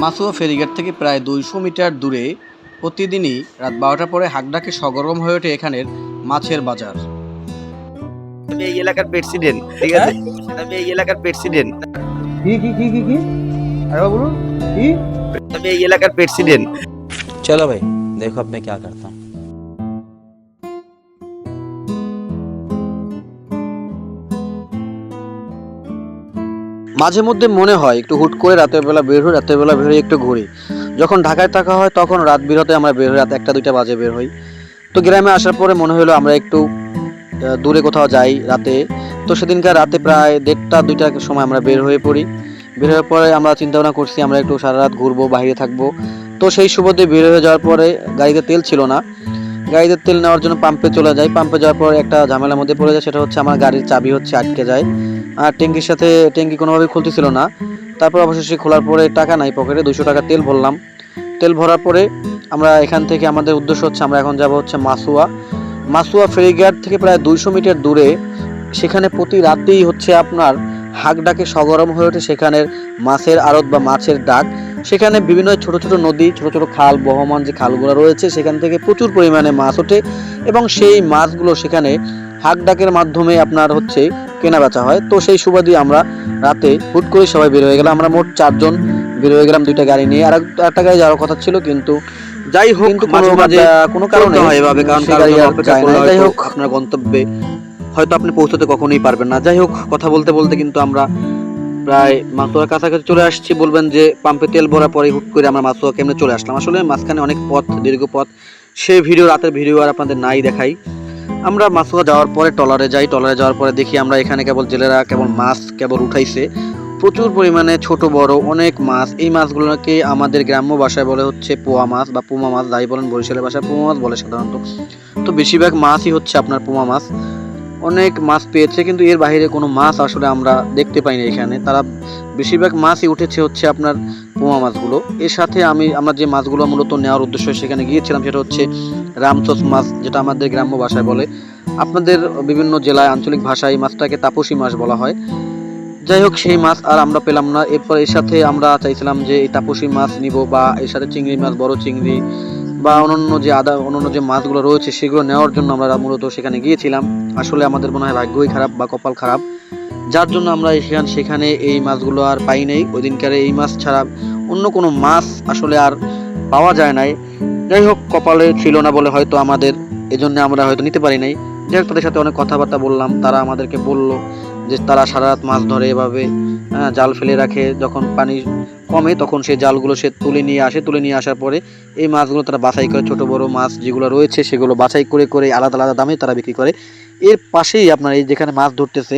মাসুয়া ফেরিঘাট থেকে প্রায় দুইশো মিটার দূরে প্রতিদিনই রাত বারোটার পরে হাকডাকে সগরম হয়ে ওঠে এখানের মাছের বাজার আমি এই এলাকার প্রেসিডেন্ট ঠিক আছে আমি এই এলাকার প্রেসিডেন্ট কি কি কি কি কি আরে বলুন কি আমি এই এলাকার প্রেসিডেন্ট चलो भाई देखो अब मैं क्या करता हूँ মাঝে মধ্যে মনে হয় একটু হুট করে রাতের বেলা বের হই, রাতের বেলা বের হয়ে একটু ঘুরি। যখন ঢাকায় থাকা হয় তখন রাত বিরতে আমরা বের হই, রাত একটা দুইটা বাজে বের হই। তো গ্রামে আসার পরে মনে হলো আমরা একটু দূরে কোথাও যাই রাতে। তো সেদিনকার রাতে প্রায় দেড়টা দুইটার সময় আমরা বের হয়ে পড়ি। বের হয়ে পরে আমরা চিন্তা ভাবনা করছি আমরা একটু সারা রাত ঘুরবো, বাইরে থাকব। তো সেই সুবাদে বের হয়ে যাওয়ার পরে গাড়িতে তেল ছিল না। গাড়িতে তেল নেওয়ার জন্য পাম্পে চলে যাই পাম্পে যাওয়ার পর একটা ঝামেলার মধ্যে পড়ে যায়, সেটা হচ্ছে আমার গাড়ির চাবি হচ্ছে আটকে যায়। আর ট্যাঙ্কির সাথে, ট্যাঙ্কি কোনোভাবেই খুলতেছিল না। তারপর অবশেষে খোলার পরে টাকা নাই পকেটে দুশো টাকা তেল ভরলাম। তেল ভরার পরে আমরা এখান থেকে, আমাদের উদ্দেশ্য হচ্ছে, আমরা এখন যাব হচ্ছে মাসুয়া। মাসুয়া ফেরিঘাট থেকে প্রায় দুইশো মিটার দূরে। সেখানে প্রতি রাতেই হচ্ছে আপনার হাক ডাকে সগরম হয়ে ওঠে সেখানের মাছের আড়ত বা মাছের ডাক। সেখানে বিভিন্ন ছোট ছোট নদী ছোট ছোট খাল বহমান যে খালগুলো রয়েছে সেখান থেকে প্রচুর পরিমাণে মাছ ওঠে এবং সেই মাছগুলো সেখানে হাক ডাকের মাধ্যমে আপনার হচ্ছে কেনা বেচা হয়। তো সেই সুবাদে আমরা রাতে হুট করে সবাই বের হয়ে গেলাম। আমরা মোট চারজন বের হয়ে গেলাম দুইটা গাড়ি নিয়ে। আর একটা গাড়ি যাওয়ার কথা ছিল কিন্তু যাই হোক কিন্তু কোনো কারণে হয় এভাবে, কারণ গাড়ি আর। যাই হোক। আপনার গন্তব্যে হয়তো আপনি পৌঁছতে কখনোই পারবেন না। যাই হোক কথা বলতে বলতে কিন্তু আমরা প্রায় মাতুয়ার কাছাকাছি চলে আসছি বলবেন যে পাম্পে তেল ভরার পরে হুট করে আমরা মাতুয়া কেমনে চলে আসলাম। আসলে মাঝখানে অনেক পথ দীর্ঘ পথ সেই ভিডিও রাতের ভিডিও আর আপনাদের নাই দেখাই। আমরা মাছুয়া যাওয়ার পরে টলারে যাই টলারে যাওয়ার পরে দেখি আমরা এখানে কেবল জেলেরা কেবল মাছ কেবল উঠাইছে। প্রচুর পরিমাণে ছোট বড় অনেক মাছ। এই মাছগুলোকে আমাদের গ্রাম্য ভাষায় বলে হচ্ছে পোয়া মাছ বা পুমা মাছ যাই বলেন বরিশালের ভাষায় পুমা মাছ বলে সাধারণত। তো বেশিরভাগ মাছই হচ্ছে আপনার পুমা মাছ। অনেক মাছ পেয়েছে, কিন্তু এর বাইরে কোনো মাছ আসলে আমরা দেখতে পাইনি এখানে। তারা বেশিরভাগ মাছই উঠেছে হচ্ছে আপনার পোমা মাছগুলো। এর সাথে আমি, আমরা যে মাছগুলো মূলত নেওয়ার উদ্দেশ্য সেখানে গিয়েছিলাম সেটা হচ্ছে রামচোস মাছ, যেটা আমাদের গ্রাম্য ভাষায় বলে। আপনাদের বিভিন্ন জেলায় আঞ্চলিক ভাষায় মাছটাকে তাপসী মাছ বলা হয়। যাই হোক, সেই মাছ আর আমরা পেলাম না। এরপর এর সাথে আমরা চাইছিলাম যে এই তাপসী মাছ নিব বা এর সাথে চিংড়ি মাছ, বড় চিংড়ি বা অন্যান্য যে আদা অন্যান্য যে মাছগুলো রয়েছে সেগুলো নেওয়ার জন্য আমরা মূলত সেখানে গিয়েছিলাম। আসলে আমাদের মনে হয় ভাগ্যই খারাপ বা কপাল খারাপ। যার জন্য আমরা সেখানে সেখানে এই মাছগুলো আর পাই নাই। ওই দিনকারে এই মাছ ছাড়া অন্য কোনো মাছ আসলে আর পাওয়া যায় নাই। যাই হোক কপালে ছিল না বলে হয়তো আমাদের এজন্য আমরা হয়তো নিতে পারি নাই। যাই হোক তাদের সাথে অনেক কথাবার্তা বললাম। তারা আমাদেরকে বলল যে তারা সারা রাত মাছ ধরে এভাবে হ্যাঁ, জাল ফেলে রাখে। যখন পানি কমে, তখন সেই জালগুলো সে তুলে নিয়ে আসে, তুলে নিয়ে আসার পরে এই মাছগুলো তারা বাছাই করে, ছোট বড় মাছ যেগুলো রয়েছে সেগুলো বাছাই করে করে আলাদা আলাদা দামে তারা বিক্রি করে। এর পাশেই আপনার এই যেখানে মাছ ধরতেছে,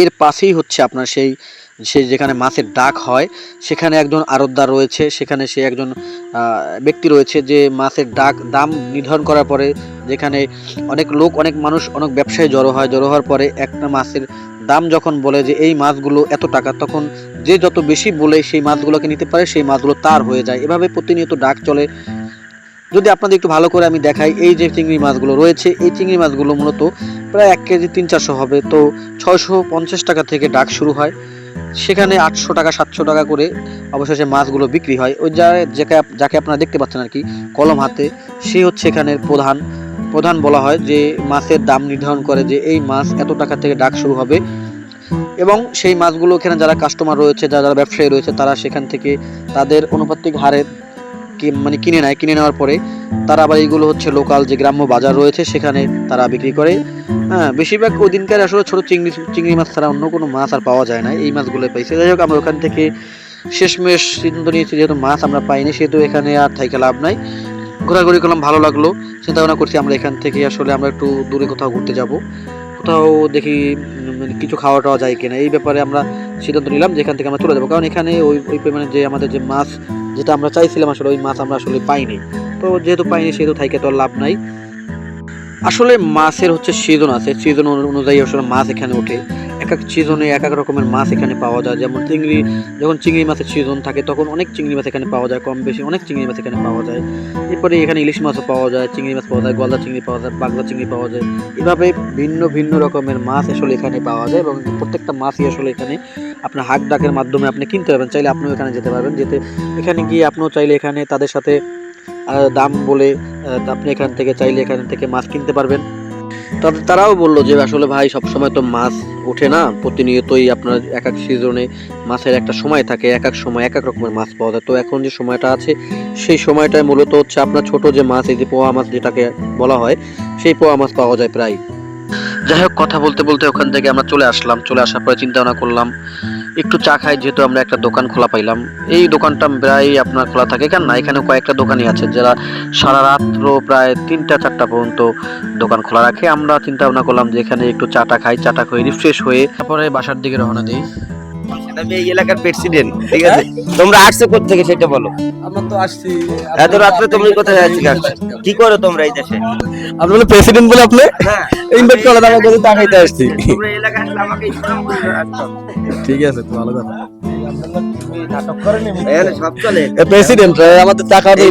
এর পাশেই হচ্ছে আপনার সেই সেই যেখানে মাছের ডাক হয়, সেখানে একজন আড়তদার রয়েছে, সেখানে সে একজন ব্যক্তি রয়েছে যে মাছের ডাক, দাম নির্ধারণ করার পরে যেখানে অনেক লোক, অনেক মানুষ, অনেক ব্যবসায়ী জড়ো হয়, জড়ো হওয়ার পরে একটা মাছের দাম যখন বলে যে এই মাছগুলো এত টাকা, তখন যে যত বেশি বলে সেই মাছগুলোকে নিতে পারে, সেই মাছগুলো তার হয়ে যায়। এভাবে প্রতিনিয়ত ডাক চলে। যদি আপনাদের একটু ভালো করে আমি দেখাই, এই যে চিংড়ি মাছগুলো রয়েছে, এই চিংড়ি মাছগুলো মূলত প্রায় এক কেজি তিন চারশো হবে। তো ছয়শো পঞ্চাশ টাকা থেকে ডাক শুরু হয়। সেখানে আটশো টাকা, সাতশো টাকা করে অবশেষে মাছগুলো বিক্রি হয়। ওই যা, যাকে যাকে আপনারা দেখতে পাচ্ছেন আর কি, কলম হাতে, সে হচ্ছে এখানের প্রধান। প্রধান বলা হয় যে মাছের দাম নির্ধারণ করে যে এই মাছ এত টাকা থেকে ডাক শুরু হবে। এবং সেই মাছগুলো এখানে যারা কাস্টমার রয়েছে, যারা যারা ব্যবসায়ী রয়েছে, তারা সেখান থেকে তাদের অনুপাতিক হারে মানে কিনে নেয়। কিনে নেওয়ার পরে তারা আবার এইগুলো হচ্ছে লোকাল যে গ্রাম্য বাজার রয়েছে, সেখানে তারা বিক্রি করে। হ্যাঁ বেশিরভাগ ওই দিনকার আসলে ছোটো চিংড়ি চিংড়ি মাছ ছাড়া অন্য কোনো মাছ আর পাওয়া যায় না। এই মাছগুলো পাইছে। যাই হোক, আমরা ওখান থেকে শেষমেশ সিদ্ধান্ত নিয়েছি, যেহেতু মাছ আমরা পাইনি, সেহেতু এখানে আর থাইকে লাভ নাই। ঘোরাঘুরি করলাম, ভালো লাগল। চিন্তা ভাবনা করছি আমরা এখান থেকে আসলে আমরা একটু দূরে কোথাও ঘুরতে যাব। কোথাও দেখি মানে কিছু খাওয়া টাওয়া যায় কিনা। এই ব্যাপারে আমরা সিদ্ধান্ত নিলাম যে এখান থেকে আমরা চলে যাব। কারণ এখানে ওই ওই পরিমাণে যে আমাদের যে মাছ যেটা আমরা চাইছিলাম আসলে ওই মাছ আমরা আসলে পাইনি। তো যেহেতু পাইনি, সেহেতু থাইকে তো লাভ নাই। আসলে মাছের হচ্ছে সিজন আছে। সিজন অনুযায়ী আসলে মাছ এখানে ওঠে। এক এক সিজনে এক এক রকমের মাছ এখানে পাওয়া যায়। যেমন চিংড়ি যখন চিংড়ি মাছের সিজন থাকে, তখন অনেক চিংড়ি মাছ এখানে পাওয়া যায়। কম বেশি অনেক চিংড়ি মাছ এখানে পাওয়া যায়। এরপরে এখানে ইলিশ মাছও পাওয়া যায়, চিংড়ি মাছ পাওয়া যায়, গলদা চিংড়ি পাওয়া যায় বাগদা চিংড়ি পাওয়া যায়। এভাবে ভিন্ন ভিন্ন রকমের মাছ আসলে এখানে পাওয়া যায় এবং প্রত্যেকটা মাছই আসলে এখানে আপনার হাক ডাকের মাধ্যমে আপনি কিনতে পারবেন, চাইলে আপনিও এখানে যেতে পারবেন। যেতে এখানে গিয়ে আপনিও চাইলে এখানে তাদের সাথে দাম বলে আপনি এখান থেকে চাইলে এখান থেকে মাছ কিনতে পারবেন। তাদের তারাও বলল যে, আসলে ভাই সব সময় তো মাছ ওঠে না। প্রতিনিয়তই আপনার এক এক সিজনে মাছের একটা সময় থাকে এক এক সময় এক এক রকমের মাছ পাওয়া যায়। তো এখন যে সময়টা আছে, সেই সময়টায় মূলত হচ্ছে আপনার ছোট যে মাছ, এই যে পোয়া মাছ যেটাকে বলা হয়, সেই পোয়া মাছ পাওয়া যায় প্রায়। যাই হোক, কথা বলতে বলতে ওখান থেকে আমরা চলে আসলাম। চলে আসার পরে চিন্তা ভাবনা করলাম একটু চা খাই, যেহেতু আমরা একটা দোকান খোলা পাইলাম। এই দোকানটা প্রায় আপনার খোলা থাকে কেন না? এখানে কয়েকটা দোকানই আছে যারা সারা রাত্র প্রায় তিনটা, চারটা পর্যন্ত দোকান খোলা রাখে। আমরা চিন্তা ভাবনা করলাম যে এখানে একটু চাটা খাই, চাটা খেয়ে রিফ্রেশ হয়ে তারপরে বাসার দিকে রওনা দিই। আমি এই এলাকার প্রেসিডেন্ট ঠিক আছে? তোমরা আসছো থেকে সেটা বলো। আমরা তো আসছি। এত রাত্রে তুমি কোথায় যাচ্ছি কি করো তোমরা এই দেশে? আপনি বলে প্রেসিডেন্ট বলে আপনি হ্যাঁ ইনভাইট করে টাকা করে টাকা খাইতে আসছি। তোমরা এই এলাকায় আসলে আমাকে ঠিক আছে তো ভালো কথা। প্রেসিডেন্ট আমাদের টাকা দিয়ে